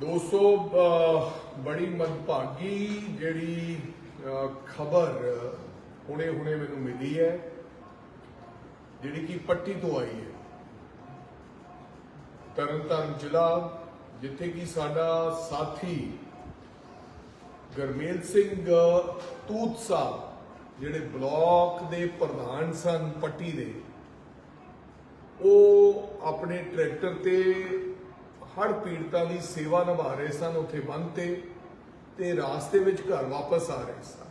ਦੋਸਤੋ ਬੜੀ ਮਦਭਾਗੀ ਜਿਹੜੀ ਖਬਰ ਹੁਣੇ ਹੁਣੇ ਮੈਨੂੰ ਮਿਲੀ ਹੈ, ਜਿਹੜੀ ਕਿ ਪੱਟੀ ਤੋਂ ਆਈ ਹੈ। ਤਰਨਤਾਰਨ ਜ਼ਿਲ੍ਹਾ, ਜਿੱਥੇ ਕਿ ਸਾਡਾ ਸਾਥੀ ਗਰਮੇਲ ਸਿੰਘ ਤੂਤ ਸਾਹਿਬ, ਜਿਹੜੇ ਬਲਾਕ ਦੇ ਪ੍ਰਧਾਨ ਸਨ ਪੱਟੀ ਦੇ, ਉਹ ਆਪਣੇ ਟਰੈਕਟਰ ਤੇ ਹੜ ਪੀੜਤਾਂ ਦੀ ਸੇਵਾ ਨਿਭਾ ਰਹੇ ਸਨ, ਉੱਥੇ ਬੰਦ ਤੇ ਤੇ ਰਾਸਤੇ ਵਿੱਚ ਘਰ ਵਾਪਸ ਆ ਰਹੇ ਸਨ।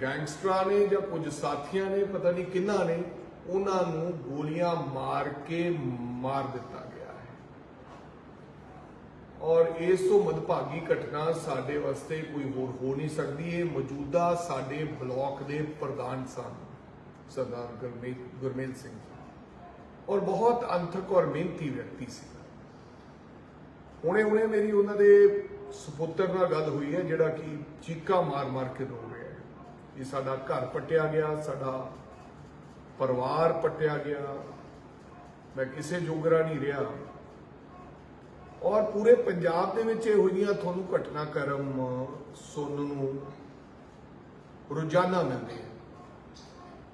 ਗੈਂਗਸਟਰਾਂ ਨੇ ਜਾਂ ਕੁਝ ਸਾਥੀਆਂ ਨੇ, ਪਤਾ ਨਹੀਂ ਕਿੰਨਾ ਨੇ, ਉਹਨਾਂ ਨੂੰ ਗੋਲੀਆਂ ਮਾਰ ਕੇ ਮਾਰ ਦਿੱਤਾ ਗਿਆ ਹੈ। ਔਰ ਇਸ ਤੋਂ ਮਦਭਾਗੀ ਘਟਨਾ ਸਾਡੇ ਵਾਸਤੇ ਕੋਈ ਹੋਰ ਹੋ ਨਹੀਂ ਸਕਦੀ। ਇਹ ਮੌਜੂਦਾ ਸਾਡੇ ਬਲਾਕ ਦੇ ਪ੍ਰਧਾਨ ਸਨ, ਸਰਦਾਰ ਗੁਰਮੇਲ ਗੁਰਮੇਲ ਸਿੰਘ ਔਰ ਬਹੁਤ ਅੰਥਕ ਔਰ ਮਿਹਨਤੀ ਵਿਅਕਤੀ ਸੀ। ਹੁਣੇ ਹੁਣੇ ਮੇਰੀ ਉਹਨਾਂ ਦੇ ਸੁਪੁੱਤਰ ਨਾਲ ਗੱਲ ਹੋਈ ਹੈ, ਜਿਹੜਾ ਕਿ ਚੀਕਾ ਮਾਰ ਮਾਰ ਕੇ ਰੋ ਰਿਹਾ ਹੈ। ਕਿ ਸਾਡਾ ਘਰ ਪੱਟਿਆ ਗਿਆ, ਸਾਡਾ ਪਰਿਵਾਰ ਪੱਟਿਆ ਗਿਆ। ਮੈਂ ਕਿਸੇ ਜੋਗਰਾ ਨਹੀਂ ਰਿਹਾ। ਔਰ ਪੂਰੇ ਪੰਜਾਬ ਦੇ ਵਿੱਚ ਇਹੋ ਜਿਹੀਆਂ ਤੁਹਾਨੂੰ ਘਟਨਾਕ੍ਰਮ ਸੁਣਨ ਨੂੰ ਰੋਜ਼ਾਨਾ ਮਿਲਦੇ ਆ।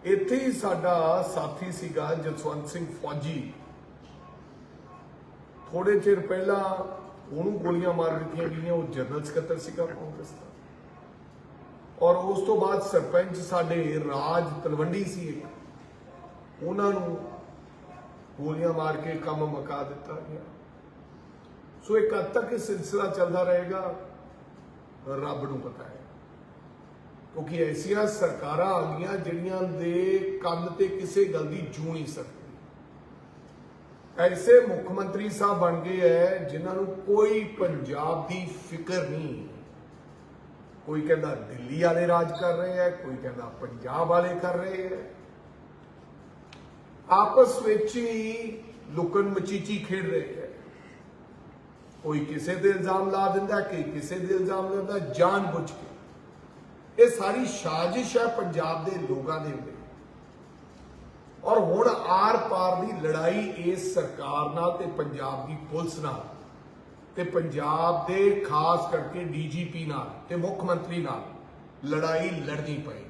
ਇੱਥੇ ਹੀ ਸਾਡਾ ਸਾਥੀ ਸੀਗਾ ਜਸਵੰਤ ਸਿੰਘ ਫੌਜੀ। ਥੋੜੇ ਚਿਰ ਪਹਿਲਾਂ ਉਹਨੂੰ ਗੋਲੀਆਂ ਮਾਰ ਦਿੱਤੀਆਂ ਗਈਆਂ, ਉਹ ਜਨਰਲ ਸਕੱਤਰ ਸੀਗਾ ਕਾਂਗਰਸ ਦਾ। ਔਰ ਉਸ ਤੋਂ ਬਾਅਦ ਸਰਪੰਚ ਸਾਡੇ ਰਾਜ ਤਲਵੰਡੀ ਸੀ ਇੱਕ। ਉਹਨਾਂ ਨੂੰ ਗੋਲੀਆਂ ਮਾਰ ਕੇ ਕੰਮ ਮਕਾ ਦਿੱਤਾ ਗਿਆ। ਸੋ ਇੱਕ ਹੱਦ ਤੱਕ ਇਹ ਸਿਲਸਿਲਾ ਚੱਲਦਾ ਰਹੇਗਾ, ਰੱਬ ਨੂੰ ਪਤਾ ਹੈ। ਕਿਉਂਕਿ ਐਸੀਆਂ ਸਰਕਾਰਾਂ ਆ ਗਈਆਂ ਜਿਹੜੀਆਂ ਦੇ ਕੰਨ ਤੇ ਕਿਸੇ ਗੱਲ ਦੀ ਜੂ ਨਹੀਂ ਸਕਦੀ। ਐਸੇ ਮੁੱਖ ਮੰਤਰੀ ਸਾਹਿਬ ਬਣ ਗਏ ਐ, ਜਿਨ੍ਹਾਂ ਨੂੰ ਕੋਈ ਪੰਜਾਬ ਦੀ ਫਿਕਰ ਨਹੀਂ। ਕੋਈ ਕਹਿੰਦਾ ਦਿੱਲੀ ਵਾਲੇ ਰਾਜ ਕਰ ਰਹੇ ਐ, ਕੋਈ ਕਹਿੰਦਾ ਪੰਜਾਬ ਵਾਲੇ ਕਰ ਰਹੇ ਐ। ਆਪਸ ਵਿੱਚ ਹੀ ਲੁਕਣ ਮਚੀਚੀ ਖੇਡ ਰਹੇ ਐ। ਕੋਈ ਕਿਸੇ ਤੇ ਇਲਜ਼ਾਮ ਲਾ ਦਿੰਦਾ ਕਿ ਕਿਸੇ ਦੇ ਇਲਜ਼ਾਮ ਲਾਉਂਦਾ, ਜਾਣ ਬੁੱਝ ਕੇ। ਇਹ ਸਾਰੀ ਸਾਜ਼ਿਸ਼ ਹੈ ਪੰਜਾਬ ਦੇ ਲੋਕਾਂ ਦੇ ਉੱਤੇ। ਔਰ ਹੁਣ ਆਰ ਪਾਰ ਦੀ ਲੜਾਈ ਇਸ ਸਰਕਾਰ ਨਾਲ ਤੇ ਪੰਜਾਬ ਦੀ ਪੁਲਿਸ ਨਾਲ ਤੇ ਪੰਜਾਬ ਦੇ ਖਾਸ ਕਰਕੇ ਡੀਜੀਪੀ ਨਾਲ ਤੇ ਮੁੱਖ ਮੰਤਰੀ ਨਾਲ ਲੜਾਈ ਲੜਨੀ ਪਏਗੀ।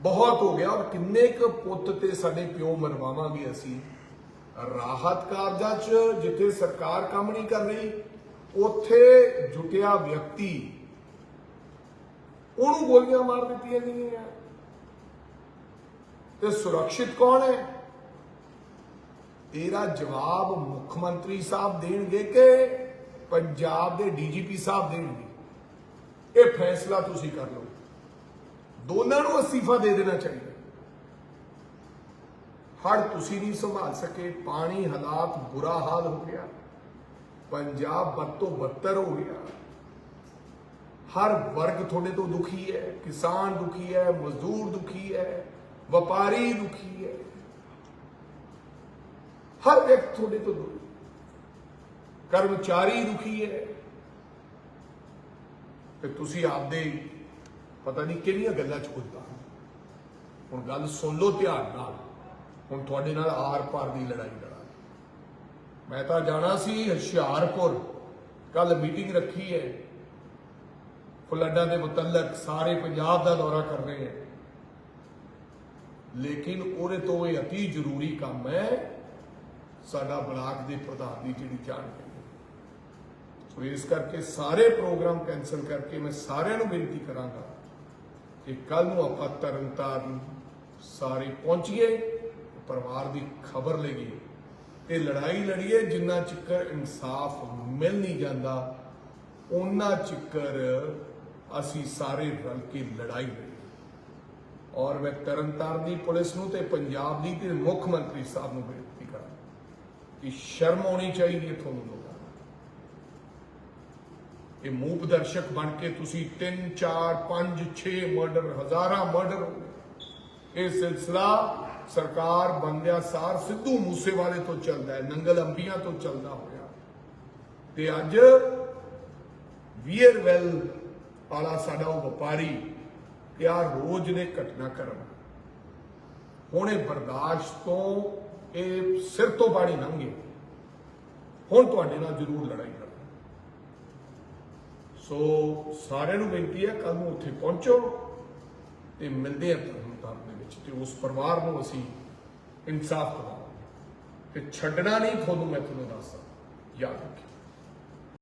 ਬਹੁਤ ਹੋ ਗਿਆ ਔਰ ਕਿੰਨੇ ਕੁ ਪੁੱਤ ਤੇ ਸਾਡੇ ਪਿਓ ਮਰਵਾਵਾਂਗੇ ਅਸੀਂ। ਰਾਹਤ ਕਾਰਜਾਂ 'ਚ ਜਿੱਥੇ ਸਰਕਾਰ ਕੰਮ ਨਹੀਂ ਕਰ ਰਹੀ, ਉੱਥੇ ਜੁਟਿਆ ਵਿਅਕਤੀ ਉਹਨੂੰ ਗੋਲੀਆਂ ਮਾਰ ਦਿੱਤੀਆਂ ਗਈਆਂ। ਤੇ ਸੁਰੱਖਿਅਤ ਕੌਣ ਹੈ? ਇਹਦਾ ਜਵਾਬ ਮੁੱਖ ਮੰਤਰੀ ਸਾਹਿਬ ਦੇਣਗੇ ਕਿ ਪੰਜਾਬ ਦੇ ਡੀਜੀਪੀ ਸਾਹਿਬ ਦੇਣਗੇ। ਇਹ ਫੈਸਲਾ ਤੁਸੀਂ ਕਰ ਲਓ। ਦੋਨਾਂ ਨੂੰ ਅਸਤੀਫਾ ਦੇ ਦੇਣਾ ਚਾਹੀਦਾ। ਹੜ ਤੁਸੀਂ ਨਹੀਂ ਸੰਭਾਲ ਸਕੇ, ਪਾਣੀ ਹਾਲਾਤ ਬੁਰਾ ਹਾਲ ਹੋ ਗਿਆ। ਪੰਜਾਬ ਬਦ ਤੋਂ ਬੱਤਰ ਹੋ ਗਿਆ। ਹਰ ਵਰਗ ਤੁਹਾਡੇ ਤੋਂ ਦੁਖੀ ਹੈ, ਕਿਸਾਨ ਦੁਖੀ ਹੈ, ਮਜ਼ਦੂਰ ਦੁਖੀ ਹੈ, ਵਪਾਰੀ ਦੁਖੀ ਹੈ। ਹਰ ਵਿਅਕਤੀ ਤੁਹਾਡੇ ਤੋਂ ਦੁਖੀ ਕਰਮਚਾਰੀ ਦੁਖੀ ਹੈ। ਤੇ ਤੁਸੀਂ ਆਪਦੇ ਪਤਾ ਨਹੀਂ ਕਿਹੜੀਆਂ ਗੱਲਾਂ ਚ ਕੁੱਦਾ ਹੁਣ ਗੱਲ ਸੁਣ ਲਓ ਧਿਆਨ ਨਾਲ। ਹੁਣ ਤੁਹਾਡੇ ਨਾਲ ਆਰ ਪਾਰ ਦੀ ਲੜਾਈ ਲੜਾ ਮੈਂ ਤਾਂ ਜਾਣਾ ਸੀ ਹੁਸ਼ਿਆਰਪੁਰ। ਕੱਲ ਮੀਟਿੰਗ ਰੱਖੀ ਹੈ। ਫਲੱਡਾਂ ਦੇ ਮੁਤਲਕ ਸਾਰੇ ਪੰਜਾਬ ਦਾ ਦੌਰਾ ਕਰ ਰਹੇ ਹੈ। ਲੇਕਿਨ ਉਹਦੇ ਤੋਂ ਇਹ ਅਤੀ ਜ਼ਰੂਰੀ ਕੰਮ ਹੈ, ਸਾਡਾ ਬਲਾਕ ਦੇ ਪ੍ਰਧਾਨ ਦੀ ਜਿਹੜੀ ਜਾਣਕਾਰੀ ਸੋ ਇਸ ਕਰਕੇ ਸਾਰੇ ਪ੍ਰੋਗਰਾਮ ਕੈਨਸਲ ਕਰਕੇ ਮੈਂ ਸਾਰਿਆਂ ਨੂੰ ਬੇਨਤੀ ਕਰਾਂਗਾ ਕਿ ਕੱਲ ਨੂੰ ਆਪਾਂ ਤਰਨਤਾਰਨ ਸਾਰੇ ਪਹੁੰਚੀਏ, ਪਰਿਵਾਰ ਦੀ ਖਬਰ ਲਈਏ ਤੇ ਲੜਾਈ ਲੜੀਏ, ਜਿੰਨਾ ਚਿਕਰ ਇਨਸਾਫ ਮਿਲ ਨਹੀਂ ਜਾਂਦਾ ਉਹਨਾਂ ਚਿਕਰ ਅਸੀਂ ਸਾਰੇ ਰਲ ਕੇ ਲੜਾਈ ਲੜੀਏ ਔਰ ਮੈਂ ਤਰਨਤਾਰਨ ਦੀ ਪੁਲਿਸ ਨੂੰ ਤੇ ਪੰਜਾਬ ਦੀ ਤੇ ਮੁੱਖ ਮੰਤਰੀ ਸਾਹਿਬ ਨੂੰ ਬੇਨਤੀ ਕਰਾਂ ਕਿ ਸ਼ਰਮ ਆਉਣੀ ਚਾਹੀਦੀ ਹੈ ਤੁਹਾਨੂੰ ਲੋਕਾਂ ਨੂੰ। ਇਹ ਮੂਪ ਦਰਸ਼ਕ ਬਣ ਕੇ ਤੁਸੀਂ 3 4 5 6 ਮਰਡਰ, ਹਜ਼ਾਰਾਂ ਮਰਡਰ ਹੋ ਇਹ ਸਿਲਸਿਲਾ ਸਰਕਾਰ ਬੰਦਿਆ ਸਾਰ ਸਿੱਧੂ ਮੂਸੇਵਾਲੇ ਤੋਂ ਚੱਲਦਾ ਹੈ, ਨੰਗਲ ਅੰਬੀਆਂ ਤੋਂ ਚੱਲਦਾ ਹੋਇਆ। ਤੇ ਅੱਜ ਵੀਅਰਵੈਲ ਵਾਲਾ ਸਾਡਾ ਉਹ ਵਪਾਰੀ ਕਿ ਆ ਰੋਜ਼ ਦੇ ਘਟਨਾ ਕਰਮ। ਹੁਣ ਇਹ ਬਰਦਾਸ਼ਤ ਤੋਂ ਇਹ ਸਿਰ ਤੋਂ ਪਾਣੀ ਲੰਘੇ। ਹੁਣ ਤੁਹਾਡੇ ਨਾਲ ਜ਼ਰੂਰ ਲੜਾਈ ਕਰਾਂਗੇ ਸੋ ਸਾਰਿਆਂ ਨੂੰ ਬੇਨਤੀ ਹੈ ਕੱਲ ਨੂੰ ਉੱਥੇ ਪਹੁੰਚੋ ਤੇ ਮਿਲਦੇ ਆ ਤਰਨਤਾਰਨ ਦੇ ਵਿੱਚ ਤੇ ਉਸ ਪਰਿਵਾਰ ਨੂੰ ਅਸੀਂ ਇਨਸਾਫ ਦਿਵਾਵਾਂਗੇ। ਤੇ ਛੱਡਣਾ ਨਹੀਂ, ਤੁਹਾਨੂੰ ਮੈਂ ਤੁਹਾਨੂੰ ਦੱਸਦਾ। ਯਾਦ ਰੱਖਿਓ।